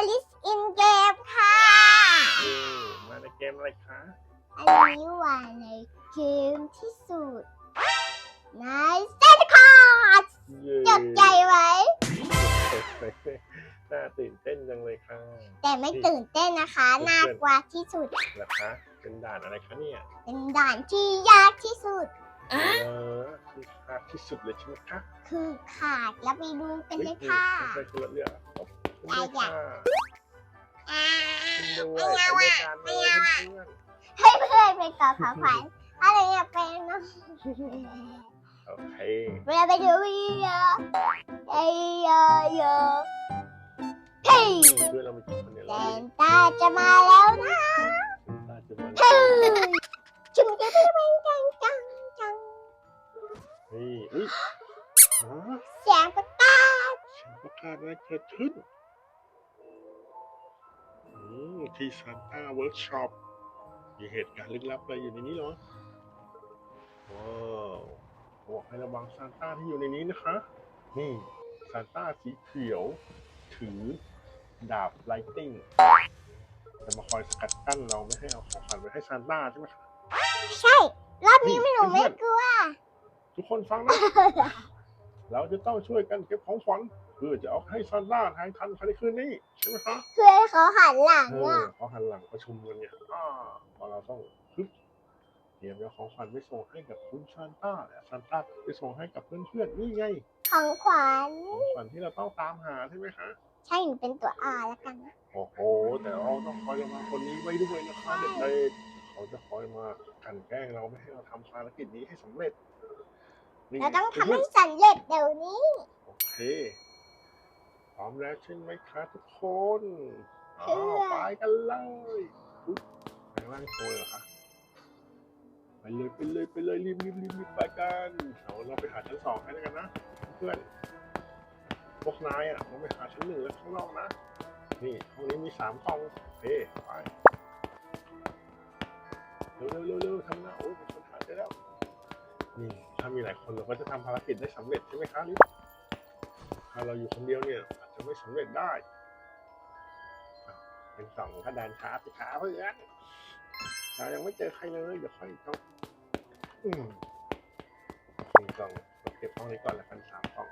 Alice in Game ค่ะอืมมาในเกมอะไรคะอันนี้ว่าในเกมที่สุดในเซนคอร์ดเย้จดใจไว้น่าตื่นเต้นจังเลยค่ะ แต่ไม่ตื่นเต้นนะคะ น่ากลัวที่สุดเหรอคะเป็นด่านอะไรคะเนี่ย เป็นด่านที่ยากที่สุดเออคือขาดที่สุดเลยใช่ไหมคะ คือขาดแล้วไปดูกันเลยฮ้ค่ะไม่ใช่คนละเรื่อง ครับคุณด้วยอย่าค่ะอ่าคุณด้ไม่วยเอาไปด้วยอะกันเลไม่ยเอาอะเพื่อนให้เพื่อนไปก่อของขวัญอะไรอยากเป็นเนอะๆโอเคเวลาไปดูวิดีโอเอ้ยเยอะเยอะเฮ้ยเพื่อนเรามีกี่คนเนี่ยแซเรามีนต้าจะมาแล้วนะตาจะมาเฮ้ยจุ่มจะไปไปจังจังจังเฮ้ยอุ้ยฮะเสียงประกาศฉันประกาศอะไรเกิดขึ้นอืม ที่ซานต้าเวิร์กช็อป มีเหตุการณ์ลึกลับอะไรอยู่ในนี้เหรอ ว้าวบอกให้ระวังซานต้าที่อยู่ในนี้นะคะ นี่ซานต้าสีเขียว ถือ ดาบไลติงจะมาคอยสกัดกั้นเราไม่ให้เอาของขวัญไปให้ซานต้าใช่ไหมคะใช่ รอบนี้ไม่หนูไม่กลัว ทุกคนฟังนะ เราจะต้องช่วยกันเก็บของขวัญ เพื่อจะเอาให้ซานต้าทางทันภายในคืนนี้ใช่ไหมคะเพื่อนเขาหันหลังเอออะเขาหันหลังประชุมกันเนี่ยอ่าพอเราต้องฮึบเตรียมเอาของขวัญไปส่งให้กับคุณซานต้าและซานต้าไปส่งให้กับเพื่อนๆนี่ไงของขวัญของขวัญที่เราต้องตามหาใช่ไหมคะใช่หนูเป็นตัวอาแล้วกันนะโอ้โหแต่เราต้องคอยระวังคนนี้ไว้ด้วยนะคะเด็กๆเขาจะคอยมากลันแกล้งเราไม่ให้เราทำภารกิจนี้ให้สำเร็จนี่ไเราต้องทำเพื่ให้นสำเร็จเดี๋ยวนี้ๆโอเคพ ร้อมแล้วใช่ไหมคะทุกคนอ้าวไปกันเลยอุ๊ยไปว่างตัวเหรอคะไปเลยไปเลยไปเลยรีบรีบรีบรีบไปกันเอาเราไปหาชั้นสองให้แล้วกันนะเพื่อนพวกนายอะเราไปหาชั้นหนึ่งแล้วข้างนอกนะนี่ห้องนี้มีสามกล่องเฮ้ไปเร็วเร็วเร็วเร็วทำนะโอ้ยมีคนหาได้แล้วนี่ถ้ามีหลายคนเราก็จะทำภารกิจได้สำเร็จใช่ไหมคะลิฟถ้าเราอยู่คนเดียวเนี่ย จะไม่สำเร็จได้ เป็นสองคะแนนช้าไปช้าเพื่อนเรายังไม่เจอใครเลยเดี๋ยวค่อยต้องอืมหนึ่งกล่องเก็บห้องนี้ก่อนแล้วกันสามกล่อง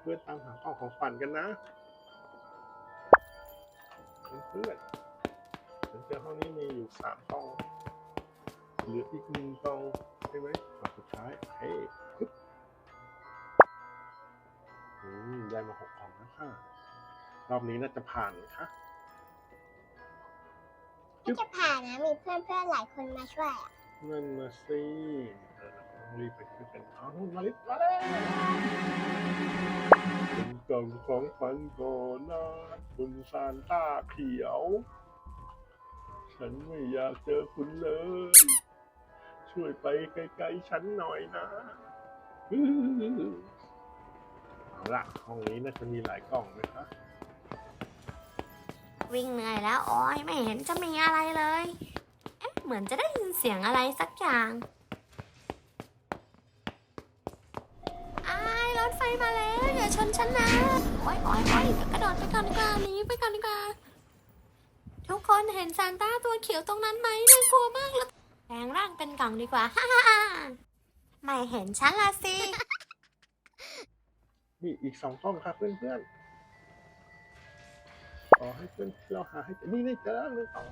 เพื่อนๆตามหากล่องของขวัญกันนะเพื่อนๆฉันเจอห้องนี้มีอยู่สามกล่องเหลืออีกหนึ่งกล่องใช่ไหมกล่องสุดท้ายเฮ้ อืมได้มาหกกล่องแล้วค่ะ รอบนี้น่าจะผ่านไหมคะไม่จะผ่านนะมีเพื่อนเพื่อนๆหลายคนมาช่วยอะนั่นมาสิเออต้องรีบไปขึ้นกันเอานู่นมาลิมาแล้วเป็นกล่องของขวัญก่อนนะคุณซานต้าเขียว ฉันไม่อยากเจอคุณเลย ช่วยไปไกลๆฉันหน่อยนะเอา ละห้องนี้น่าจะมีหลายกล่องไหมคะวิ่งเหนื่อยแล้วโอ้ยไม่เห็นจะมีอะไรเลยเอ๊ะเหมือนจะได้ยินเสียงอะไรสักอย่างอ้ายรถไฟมาแล้วอย่าชนฉันนะโอ้ยโอ้ยโอ้ยเดี๋ยวกระโดดไปก่อนดีกว่าหนีไปก่อนดีกว่าทุกคนเห็นซานต้าตัวเขียวตรงนั้นไหมน่ากลัวมากเลยแปลงร่างเป็นกล่องดีกว่าฮ่าฮ่าไม่เห็นฉันละสิ นี่อีกสองกล้องครับเพื่อนๆขอให้เพื่อนเราหาให้เจอนี่นี่เจอแล้วหนึ่งสอง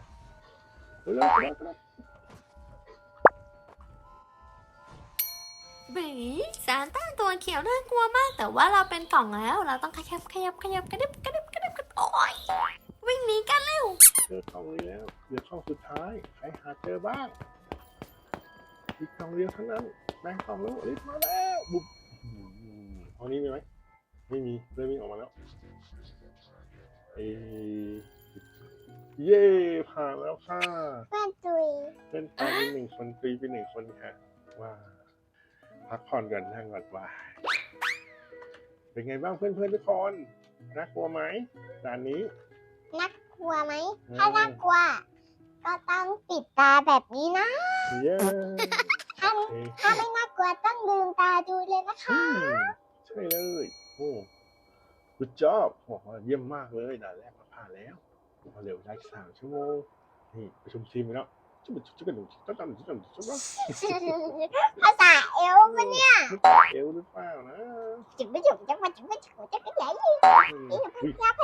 เร็วเร็วเร็วเร็วบีซานต้าตัวเขียวน่ากลัวมาก แต่ว่าเราเป็นกล่องแล้ว เราต้องขยับขยับขยับกระดิบกระดิบกระดิบกระดิบโอ้ยวิ่งหนีกันเร็วเจอกล้องนี้แล้วเหลือกล้องสุดท้ายใครหาเจอบ้างอีกกล้องเดียวเท่านั้นแบ่งกล้องแล้วรีบมาแล้วบุบอืมห้องนี้มีไหม ไม่มีเริ่มวิ่งออกมาแล้วเอเย่ผ่านแล้วค่ะเพื่อนตุยเพื่อนตายไปหนึ่งคนตีไปหนึ่งคนค่ะว่าพักผ่อนก่อนนั่งก่อนว่า เป็นไงบ้างเพื่อนๆทุกคนน่ากลัวไหมด่านนี้น่ากลัวไหมอืมถ้าน่ากลัว ก็ต้องปิดตาแบบนี้นะเย้ถ้าเอ้ยถ้าไม่น่ากลัวต้องลืมตาดูเลยนะคะอืมใช่เลย โอ้กูจอบบอกว่าเยี่ยมมากเลยด่านแรกผ่านแล้วมาเร็วได้สามชั่วโมงนี่ประชุมทีมแล้วชุบชุบชุบกันหนูชุบกันหนูชุบกังหนูชุบกันภาษาเอลปะเนี่ยเอลหรือเปล่านะจุบไม่จุบจะมาจุบไม่จุบจะงก็ใหญ่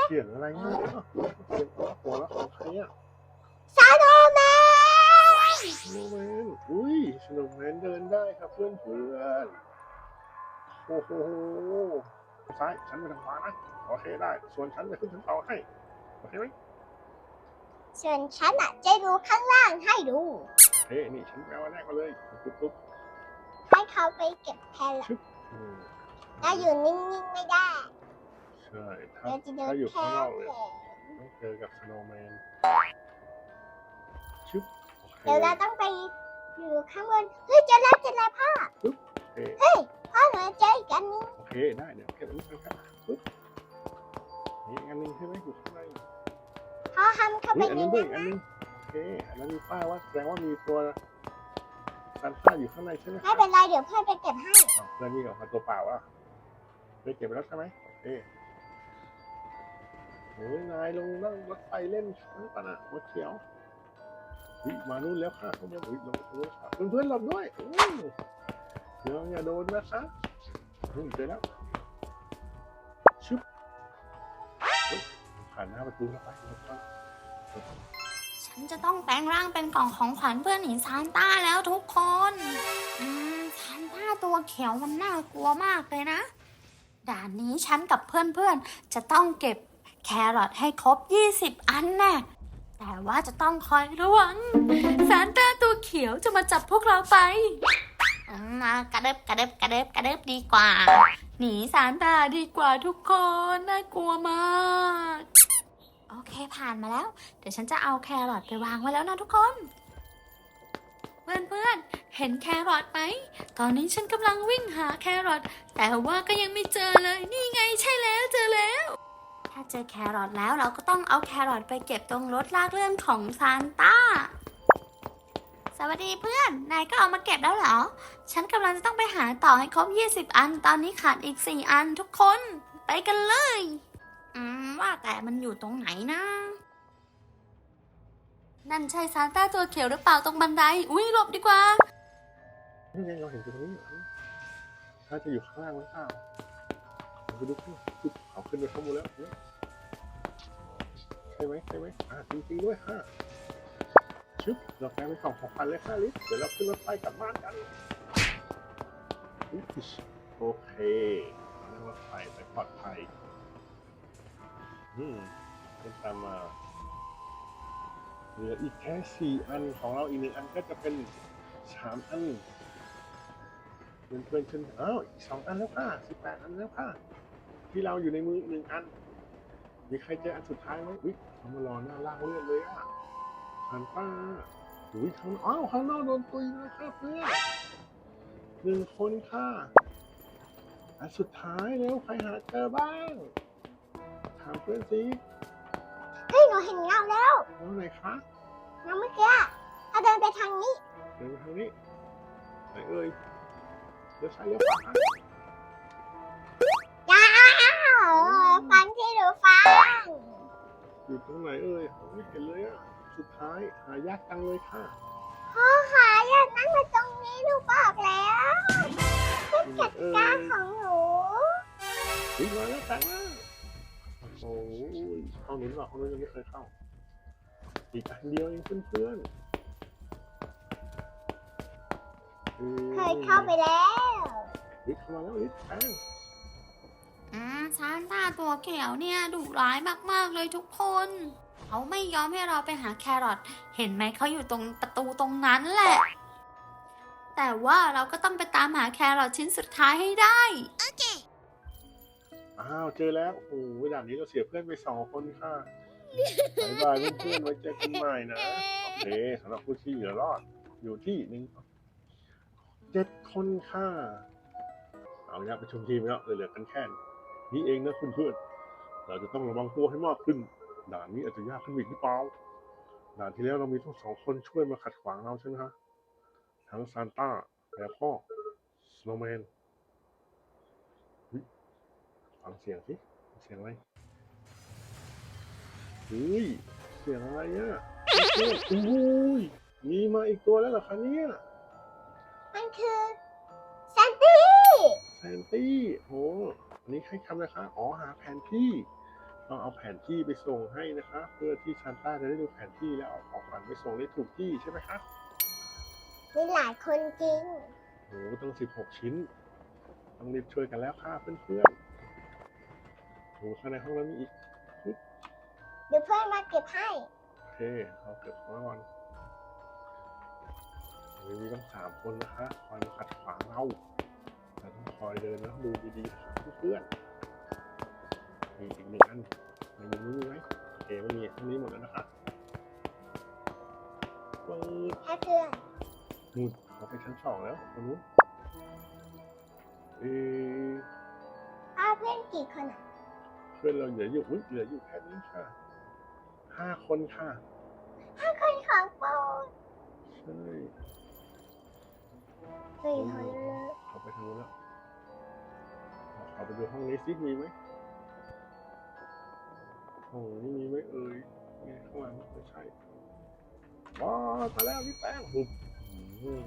เสียงอะไรเนี่ยเสียงหัวละของใครอะซาโดแมนซาโดแมนอุ้ยซาโดแมนเดินได้ครับเพื่อนเพื่อนโอ้โห ซ้ายฉันไปทางขวานะโอเคได้ ส่วนฉันจะขึ้นทางเสาให้โอเคไหมส่วนฉันอะจะดูข้างล่างให้ดูโอเคนี่ฉันไปเอาอันแรกมาเลยปุ๊บปุ๊บให้เขาไปเก็บแครอทอืมถ้าอยู่นิ่งๆไม่ได้ใช่ถ้าเดี๋ยวจะโดถ้านอยู่แคข้างนรออกทเลยต้องเจอกับสโนว์แมนชึบโอเคเดี๋ยวเราต้องไปอยู่ข้างบนเฮ้ยเจอแล้วเจอแล้วพ่อโอ เคเฮ้ยพ่อหนูเจออีกอันนึงโอเคได้เดี๋ยวเก็บอันนี้กันครับปุ๊บนี่อีกอันหนึงใช่ไหมอยู่ข้างในพ่อทำเข้าไปนี่อันในนี้ด้วยนั้นอีกอันหนึงโอเคอันนั้นมีป้ายว่าแสดงว่ามีตัวซันต้าอยู่ข้างในใช่ไหมคไม่รับเป็นไรเดี๋ยวพ่อไปเก็บให้ อ้าวเพื่อนนี่ออกมาตัวเปล่าอะไปเก็บไปแล้วใช่ไหมโอเคโอ้ยนายลงนั่งรถไฟเล่นนั่นปะนะหัวเขียววิมานู่นแล้วค่ะข้างบนวิลงไปแล้วค่ะเพื่อนๆหลบด้วยอู้ เดี๋ยวอย่าโดนนะคะนู่เจอแล้วชึบผ่านหน้าประตูแล้วไปหลบก่อนฉันจะต้องแปลงร่างเป็นกล่องของขวัญเพื่อนหนีซานต้าแล้วทุกคนอืมซานต้าตัวเขียวมันน่ากลัวมากเลยนะ ด่านนี้ฉันกับเพื่อนๆ จะต้องเก็บแครอทให้ครบ 20 อันแน่แต่ว่าจะต้องคอยระวังซานต้าตัวเขียวจะมาจับพวกเราไป มมากระเด็บกระเด็บกระเด็บกระเด็บดีกว่า หนีซานต้าดีกว่าทุกคนน่ากลัวมาก โอเคผ่านมาแล้ว เดี๋ยวฉันจะเอาแครอทไปวางไว้แล้วนะทุกคน เพื่อนๆเห็นแครอทไหม ตอนนี้ฉันกำลังวิ่งหาแครอทแต่ว่าก็ยังไม่เจอเลย นี่ไงใช่แล้วเจอแล้ว ถ้าเจอแครอทแล้วเราก็ต้องเอาแครอทไปเก็บตรงรถลากเลื่อนของซานต้าส วัสดีเพื่อน นายก็เอามาเก็บแล้วเหรอ ฉันกำลังจะต้องไปหาต่อให้ครบ 20 อัน ตอนนี้ขาดอีก 4 อันทุกคน ไปกันเลย อืม ว่าแต่มันอยู่ตรงไหนนะ นั่นใช่ซานต้าตัวเขียวหรือเปล่าตรงบันได อุ้ยหลบดีกว่า นี่ไงเราเห็นตัวนี้อยู่ถ้าจะอยู่ข้างล่างหรือเปล่าเราไปดูข้างปุ๊บเขาขึ้นไปข้างบนแล้วเนี่ยใช่ไหมใช่ไหมอ่าจริงๆด้วยค่ะ ชึบเราแปลงเป็นของของขวัญเลยค่ะลิศเดี๋ยวเราขึ้นรถไฟกลับบ้านกันอุ๊ยโอเคนั่งรถไฟไปปลอดภัย อืมเป็นตามมา เหลืออีกแค่สี่อันของเราอีกหนึ่งอันก็จะเป็นสามอันเพื่อนเพื่อนขึ้นอ้าวอีกสองอันแล้วค่ะสิบแปดอันแล้วค่ะ ที่เราอยู่ในมือหนึ่งอัน มีใครเจออันสุดท้ายไหมอุ๊ยเขามารอหน้าล่างเลือดเลยอะ ทันป้าอุ้ยข้างอ้าวข้างนอกโดนตุยแล้วค่ะเพื่อนหนึ่งคนค่ะอันสุดท้ายแล้วใครหาเจอบ้าง ถามเพื่อนสิเฮ้ยหนูเห็นเงาแล้วน้องไหนคะเงาเมื่อกี้ถ้าเดินไปทางนี้ เดินไปทางนี้ไหนเอ่ยเลี้ยวซ้ายเลี้ยวขวาจ้าฟังที่หนูฟังอยู่ตรงไหนเอ่ยไม่เห็นเลยอะ สุดท้ายหายากจังเลยค่ะ พ่อขาอยากนั่งมาตรงนี้หนูบอกแล้วอยู่ไหนเอ่กายของหนูวิ่งมาแล้วแต่งมาโอ้ยเข้าหนุนหรอเข้าหนุนยังไม่เคยเข้า อีกอันเดียวเองเพื่อนๆอืมเคยเข้าไปแล้วลิศเข้ามาแล้วลิศแป้งอืมซานต้าตัวเขียวเนี่ยดุร้ายมากๆเลยทุกคน เขาไม่ยอมให้เราไปหาแครอทเห็นไหมเขาอยู่ตรงประตูตรงนั้นแหละ แต่ว่าเราก็ต้องไปตามหาแครอทชิ้นสุดท้ายให้ได้ อ้าวเจอแล้ว โอ้ยด่านนี้เราเสียเพื่อนไปสองคนค่ะบายบายเพื่อนๆไว้เจอกันใหม่นะ โอเคสำหรับผู้ที่เหลือรอด อยู่ที่หนึ่งเจ็ดคนค่ะ เอาละประชุมทีมแล้วเหลือกันแค่นี้เองนะคุณเพื่อนเราจะต้องระวังตัวให้มากขึ้น ด่านนี้อาจจะยากขึ้นอีกหรือเปล่าด่านที่แล้วเรามีทั้งสองคนช่วยมาขัดขวางเราใช่ไหมคะทั้งซานต้าแล้วก็สโนว์แมนฟังเสียงสิเสียงอะไรเฮ้ยเสียงอะไรอะอุ้ยมีมาอีกตัวแล้วเหรอคะเนี่ยมันคือแซนตี้แผนที่โอ้อันนี้ให้คำนะคะอ๋อหาแผนที่ ต้องเอาแผนที่ไปส่งให้นะคะเพื่อที่ซานต้าจะได้ดูแผนที่แล้วเอาของขวัญไปส่งได้ถูกที่ใช่ไหมคะมีหลายคนจริงโอ้ต้อง16ชิ้น ต้องรีบช่วยกันแล้วค่ะเพื่อนๆโอ้ข้างในห้องนั้นมีอีกเดี๋ยวเพื่อนมาเก็บให้โอเคเราเก็บของก่อนวันนี้มีต้องสามคนนะคะคอยมาขัดขวางเราเราต้องคอยเดินแล้วดูดีๆนะครับเพื่อนๆมีอีกหนึ่งอัน ในมุมนี้มีไหมโอเคไม่มีทั้งนี้หมดแล้วนะคะเปิดให้เพื่อนนู่นเขาไปชั้นสองแล้วตรงนู้นเอออ้าเพื่อนกี่คนอะเพื่อนเราเหลืออยู่อุ๊ยเหลืออยู่แค่นี้ค่ะห้าคนค่ะห้าคนของโปรดใช่สี่คนเลยเขาไปทางนู้นแล้วเอาเขาไปดูห้องนี้ซิมีไหม ห้องนี้มีไหมเอ่ยไงข้างหลังไม่ใช่ว้าวมาแล้วพี่แป้งปุ๊บอืม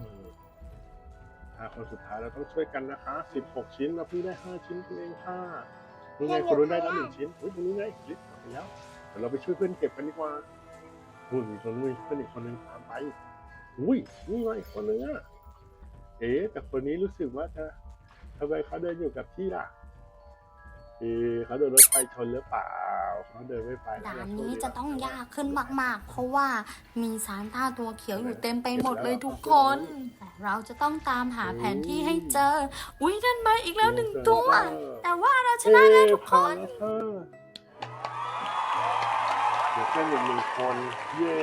ห้าคนสุดท้ายเราต้องช่วยกันนะคะสิบหกชิ้นเราเพิ่งได้ห้าชิ้นเองค่ะนี่ไงคนนู้นได้แล้วหนึ่งชิ้นอุ้ยตรงนี้ไงลิฟต์เอาไปแล้วเดี๋ยวเราไปช่วยเพื่อนเก็บกันดีกว่าหุ่นตรงนู้นมีเพื่อนอีกคนนึงตามไปอุ้ยนี่ไงอีกคนนึงอะเอ๊ะแต่คนนี้รู้สึกว่าจะทำไมเขาเดินอยู่กับที่ล่ะเอ๊ะเขาโดนรถไฟชนหรือเปล่า เขาเดินไม่ไปด่านนี้จะต้องยากขึ้นมาก ๆ เพราะว่ามีซานต้าตัวเขียวอยู่เต็มไปหมดเลยทุกคน แต่เราจะต้องตามหาแผนที่ให้เจอ อุ้ยนั่นมาอีกแล้วหนึ่งตัว แต่ว่าเราชนะแล้วทุกคนเอ๊ะผ่าแล้วค่ะเดี๋ยวแค่หนึ่งหนึ่งคนเย้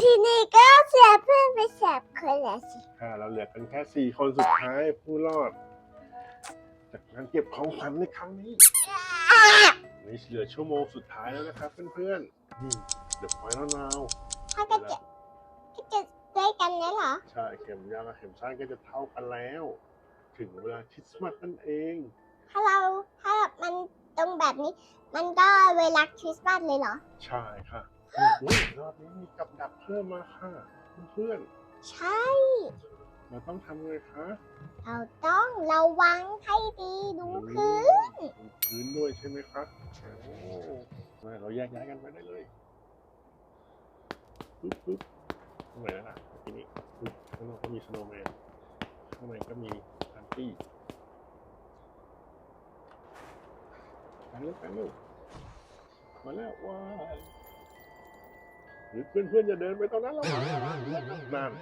ทีนี้ก็เสียเพื่อนไปแสบคนละสิค่ะเราเหลือกันแค่สี่คนสุดท้ายผู้รอด จากการเก็บของขวัญในครั้งนี้ นี่เหลือชั่วโมงสุดท้ายแล้วนะครับเพื่อนๆอืมเดี๋ยวพอยแล้วนาวถ้าก็จะก็จะได้กันแล้วเหรอ ใช่เข็มยาวกับเข็มสั้นก็จะเท่ากันแล้ว ถึงเวลาคริสต์มาสนั่นเอง ถ้าเราถ้ามันตรงแบบนี้ มันก็เวลาคริสต์มาสเลยเหรอ ใช่ค่ะอุ๊ยรอบนี้มีกับดักเพิ่มมาค่ะเพื่อนใช่ๆ เราต้องทำไงคะเราต้องระวังให้ดีดูพื้นดูพื้นด้วยใช่ไหมครับโอ้มาเราแยกย้ายกันไปได้เลยปึ๊บปึ๊บตรงไหนแล้วล่ะทีนี้ปึ๊บข้างนอกก็มีสโนว์แมนข้างในก็มีซันตี้ไปเร็วไปเร็วมาแล้วว้ายหรือเพื่อนๆจะเดินไปตอนนั้นแล้วนั่น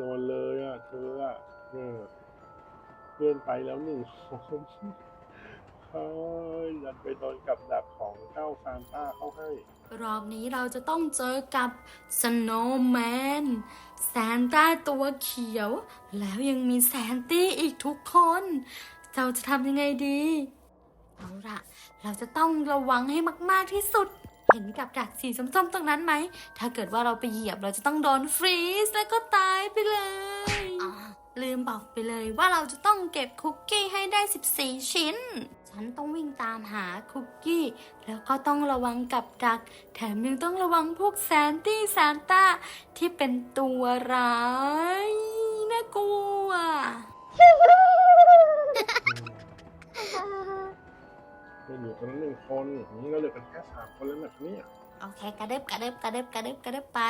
นอนเลยอะเธออะเออเพื่อนไปแล้วหนึ่งคนเฮ้ยยันไปโดนกับดักของเจ้าซานต้าเข้าให้ รอบนี้เราจะต้องเจอกับ Snowman แซนต้าตัวเขียว แล้วยังมีแซนตี้อีกทุกคน เราจะทำยังไงดี เอาละเราจะต้องระวังให้มาก ๆ ที่สุด เห็นกับดักสีส้มๆตรงนั้นไหม ถ้าเกิดว่าเราไปเหยียบเราจะต้องโดนฟรีซแล้วก็ตายไปเลยอ๋อลืมบอกไปเลยว่าเราจะต้องเก็บคุกกี้ให้ได้ 14 ชิ้น ฉันต้องวิ่งตามหาคุกกี้ แล้วก็ต้องระวังกับดัก แถมยังต้องระวังพวกแซนตี้ซานต้าที่เป็นตัวร้ายน่ากลัว เพื่อนนั้นหนึ่งคนนี่เราเหลือกันแค่สามคนแล้วแบบนี้โอเคกระเด็บกระเด็บกระเด็บกระเด็บกระเด็บไป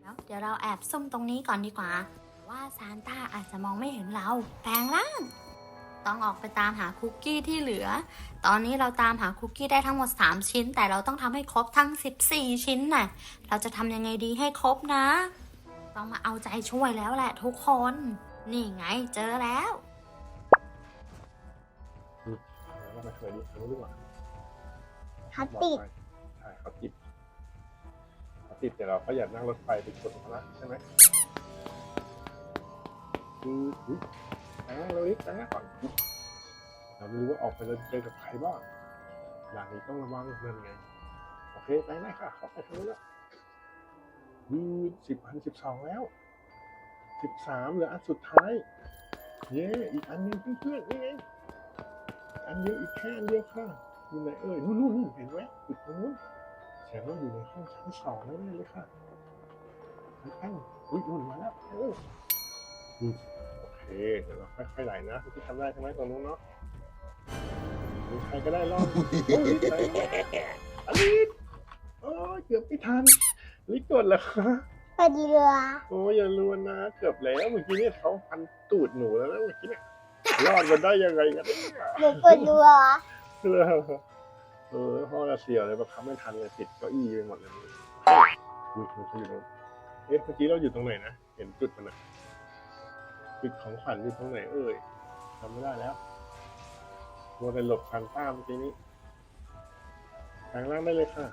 แล้วเดี๋ยวเราแอบซุ่มตรงนี้ก่อนดีกว่า ว่าซานต้าอาจจะมองไม่เห็นเราแปลงร่าง ต้องออกไปตามหาคุกกี้ที่เหลือ ตอนนี้เราตามหาคุกกี้ได้ทั้งหมด 3 ชิ้น แต่เราต้องทำให้ครบทั้ง 14 ชิ้นน่ะ เราจะทำยังไงดีให้ครบนะ ต้องมาเอาใจช่วยแล้วแหละทุกคน นี่ไงเจอแล้ว เราไปเคยดูเขาดีกว่าเขาติดบอกไปใช่เขาติดเขาติดแต่เราก็อยากนั่งรถไฟไปชนเขานะใช่ไหมคืออุ๊ยแต่เราลิฟต์นะก่อนอุ๊ยเราไม่รู้ว่าออกไปเราจะเจอกับใครบ้างอย่างนี้ต้องระวังเงินไงโอเคไปได้ค่ะเขาไปทางนู้นแล้วยืดสิบพันสิบสองแล้วสิบสามเหลืออันสุดท้าย เย้อีกอันหนึงเพื่อนๆนี่ไง อันเดียวอีกแค่อันเดียวค่ะอยู่ไหนเอ่ยนู่นนู่นนู่นเห็นไหมอยู่ตรงนู้นแสดงว่าอยู่ในห้องชั้นสองแน่ๆเลยค่ะชั้นอุ้ยนู่นมาแล้วเอออืมโอเคเดี๋ยวเราค่อยๆไหลนะที่ทำได้ใช่ไหมตรงนู้นเนาะมีใครก็ได้รอบโอ้ยลิศไหลอลิศโอ้ยเกือบไม่ทันลิศกดเหรอคะพอดีเรือโอ้ยอย่าลวนนะ เกือบแล้วเมื่อกี้เนี่ยเขาพันตูดหนูแล้วนะเมื่อกี้เนี่ย รอดมาได้ยังไงกันเนี่ยหนูกดเรือเออเออพ่อจะเสียวเลยบังคับไม่ทันเลยติดเก้าอี้ไปหมดเลยอุ้ยมันอยู่ตรงเอ๊ะเมื่อกี้เราอยู่ตรงไหนนะเห็นจุดมันอะจุดของขวัญอยู่ตรงไหนเอ่ยจำไม่ได้แล้วโมเดลหลบทางต้าเมื่อกี้นี้แปลงร่างได้เลยค่ะ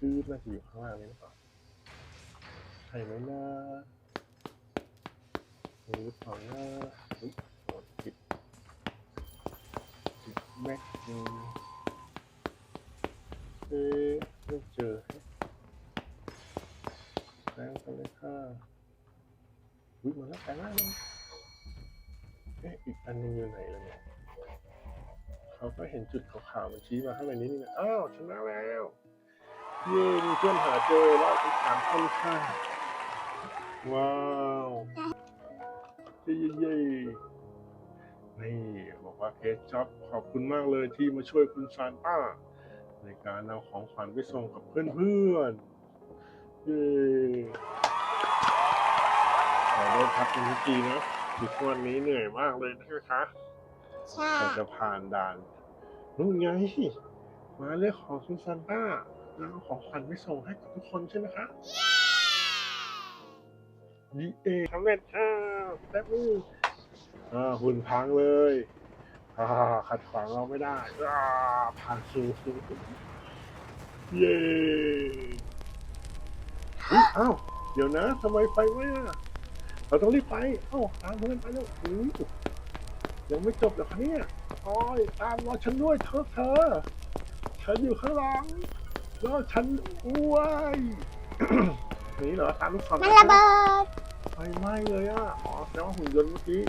จืดน่าจะอยู่ข้างล่างนี้หรือเปล่าใช่ไหมนะ หรือเปล่ติดแม็กอืมเอ๊ะไม่เจอแปลงกันเลยค่ะวิ่งมาแล้วแปลงร่างแล้วเอ๊ะอีกอันหนึงอยู่ไหนล้วเนี่ยเขาก็เห็นจุดขาวๆมันชี้มาข้างในนี้นี่นะอ้าวชนะแล้วเย้มีเพื่อนหาเจอรอบที่สามคนค่ะว้าว เย้เย้เย้นี่บอกว่าเคสจ็อบขอบคุณมากเลยที่มาช่วยคุณซานต้า ในการเอาของขวัญไปส่งกับเพื่อนๆ เย้ขอได้พักเป็นพิธีนะทุกวันนี้เหนื่อยมากเลยใช่ไหมคะใช่เราจะผ่านด่านนู่นไง มาเรื่องของคุณซานต้าแล้วเอาของขวัญไปส่งให้กับทุกคนใช่ไหมคะ ดีเอสำเร็จค่ะแป๊บนึงอ่าหุ่นพังเลยอ่าขัดขวางเราไม่ได้อ่าพังสูเย้อ้าวเดี๋ยวนะทำไมไฟไหม้อะเราต้องรีบไปเอ้าตามเพื่อนไปแล้วอุ๊ยยังไม่จบหรอคะเนี่ยโอ้ยตามรอฉันด้วยเธอเธอฉันอยู่ข้างหลังรอฉันด้วยนี่เหรอตามลูกศรมันระเบิด ฟไหม้เลยอะ อ๋อแสดงว่าหุ่นยนต์เมื่อกี้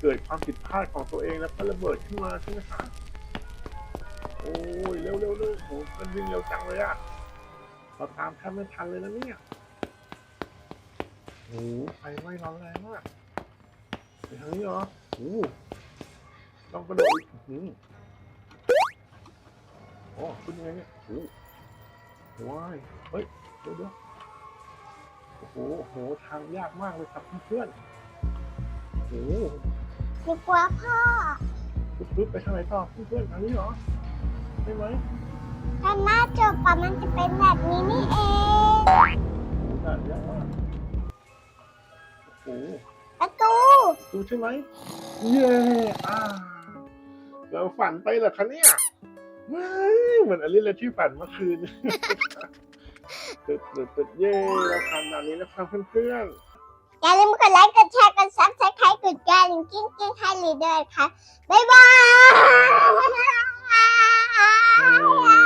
เกิดความผิดพลาดของตัวเองแล้วก็ระเบิดขึ้นมาใช่ไหมคะโอ้ยเร็วเร็วเร็วโอ้ยมันวิ่งเร็วจังเลยอะเราตามแทบไม่ทันเลยนะเนี่ยโอ้โหไฟไหม้ร้อนแรงมากไปทางนี้เหรอโอ้โหต้องกระโดดอีกอื้อหือโอ้ขึ้นยังไงเนี่ยโอ้ว้ายเฮ้ยเดี๋ยวเดี๋ยว โอ้โหโอ้โหทางยากมากเลยครับเพื่อนๆโอ้โหหนูกลัวพ่อ ปึ๊บๆไปทางไหนต่อเพื่อนๆทางนี้เหรอใช่ไหมถ้าหน้าจบอะมันจะเป็นแบบนี้นี่เอง โอ้โหด่านยากมากโอ้โหประตูดูใช่ไหมเย้อ่าเราฝันไปเหรอคะเนี่ยไม่เหมือนอลิสเลยที่ฝันเมื่อคืน ตึดตึดตึดเย้เราทำแบบนี้แล้วครับเพื่อนๆอย่าลืมกดไลค์กดแชร์กดซับสไครต์กดกระดิ่งกิ้งกิ้งให้ลีเดอร์ค่ะบ๊ายบาย ย